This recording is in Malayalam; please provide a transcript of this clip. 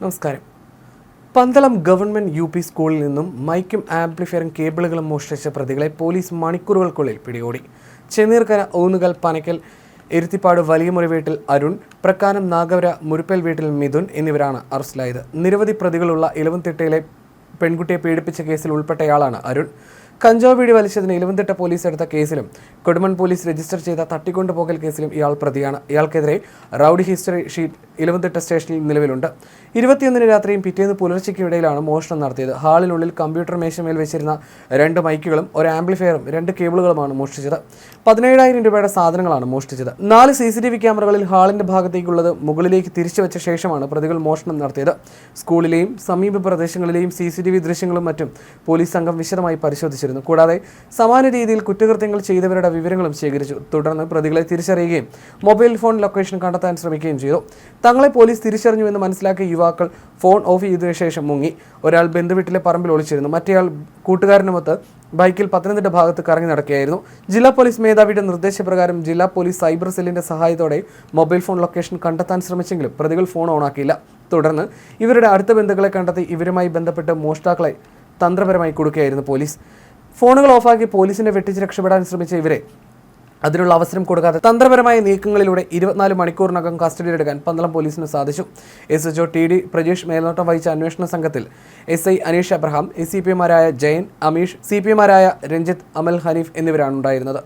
നമസ്കാരം. പന്തളം ഗവൺമെന്റ് യു പി സ്കൂളിൽ നിന്നും മൈക്കും ആംപ്ലിഫയറും കേബിളുകളും മോഷ്ടിച്ച പ്രതികളെ പോലീസ് മണിക്കൂറുകൾക്കുള്ളിൽ പിടികൂടി. ചെന്നീർക്കര ഊന്നുകൽ പനക്കൽ എരുത്തിപ്പാട് വലിയമുറി വീട്ടിൽ അരുൺ പ്രക്കാനം നാഗവര മുരുപ്പൽ വീട്ടിൽ മിഥുൻ എന്നിവരാണ് അറസ്റ്റിലായത്. നിരവധി പ്രതികളുള്ള ഇലവൻതിട്ടയിലെ പെൺകുട്ടിയെ പീഡിപ്പിച്ച കേസിൽ ഉൾപ്പെട്ടയാളാണ് അരുൺ. കഞ്ചാവ് വീടി വലിച്ചതിന് ഇലവന്തിട്ട പോലീസ് എടുത്ത കേസിലും കൊടുമൺ പോലീസ് രജിസ്റ്റർ ചെയ്ത തട്ടിക്കൊണ്ടുപോകൽ കേസിലും ഇയാൾ പ്രതിയാണ്. ഇയാൾക്കെതിരെ റൌഡി ഹിസ്റ്ററി ഷീറ്റ് ഇലവന്തിട്ട സ്റ്റേഷനിൽ നിലവിലുണ്ട്. ഇരുപത്തിയൊന്നിന് രാത്രിയും പിറ്റേന്ന് പുലർച്ചയ്ക്കിടയിലാണ് മോഷണം നടത്തിയത്. ഹാളിനുള്ളിൽ കമ്പ്യൂട്ടർ മേശമേൽ വെച്ചിരുന്ന രണ്ട് മൈക്കുകളും ഒരു ആംപ്ലിഫയറും രണ്ട് കേബിളുകളുമാണ് മോഷ്ടിച്ചത്. പതിനേഴായിരം രൂപയുടെ സാധനങ്ങളാണ് മോഷ്ടിച്ചത്. നാല് സി സി ടി വി ക്യാമറകളിൽ ഹാളിന്റെ ഭാഗത്തേക്കുള്ളത് മുകളിലേക്ക് തിരിച്ചു വെച്ച ശേഷമാണ് പ്രതികൾ മോഷണം നടത്തിയത്. സ്കൂളിലെയും സമീപ പ്രദേശങ്ങളിലെയും സി സി ടി വി ദൃശ്യങ്ങളും മറ്റും പോലീസ് സംഘം വിശദമായി പരിശോധിച്ചിരുന്നു കൂടാതെ സമാന രീതിയിൽ കുറ്റകൃത്യങ്ങൾ ചെയ്തവരുടെ വിവരങ്ങളും ശേഖരിച്ചു. തുടർന്ന് പ്രതികളെ തിരിച്ചറിയുകയും മൊബൈൽ ഫോൺ ലൊക്കേഷൻ കണ്ടെത്താൻ ശ്രമിക്കുകയും ചെയ്തു. തങ്ങളെ പോലീസ് തിരിച്ചറിഞ്ഞുവെന്ന് മനസ്സിലാക്കിയ യുവാക്കൾ ഫോൺ ഓഫ് ചെയ്തതിനു ശേഷം മുങ്ങി. ഒരാൾ ബന്ധുവീട്ടിലെ പറമ്പിൽ ഒളിച്ചിരുന്നു. മറ്റേയാൾ കൂട്ടുകാരനുമൊത്ത് ബൈക്കിൽ പത്തനംതിട്ട ഭാഗത്ത് കറങ്ങി നടക്കുകയായിരുന്നു. ജില്ലാ പോലീസ് മേധാവിയുടെ നിർദ്ദേശപ്രകാരം ജില്ലാ പോലീസ് സൈബർ സെല്ലിന്റെ സഹായത്തോടെ മൊബൈൽ ഫോൺ ലൊക്കേഷൻ കണ്ടെത്താൻ ശ്രമിച്ചെങ്കിലും പ്രതികൾ ഫോൺ ഓണാക്കിയില്ല തുടർന്ന് ഇവരുടെ അടുത്ത ബന്ധുക്കളെ കണ്ടെത്തി ഇവരുമായി ബന്ധപ്പെട്ട് മോഷ്ടാക്കളെ തന്ത്രപരമായി കൊടുക്കുകയായിരുന്നു പോലീസ്. ഫോണുകൾ ഓഫാക്കി പോലീസിനെ വെട്ടിച്ച് രക്ഷപ്പെടാൻ ശ്രമിച്ച ഇവരെ അതിനുള്ള അവസരം കൊടുക്കാതെ തന്ത്രപരമായ നീക്കങ്ങളിലൂടെ ഇരുപത്തിനാല് മണിക്കൂറിനകം കസ്റ്റഡിയിലെടുക്കാൻ പന്തളം പോലീസിന് സാധിച്ചു. S H O T D Prajesh മേൽനോട്ടം വഹിച്ച അന്വേഷണ സംഘത്തിൽ S I Aneesh Abraham S C P എമാരായ Jayan Ameesh C P എമാരായ രഞ്ജിത്ത് അമൽ ഹനീഫ് എന്നിവരാണ് ഉണ്ടായിരുന്നത്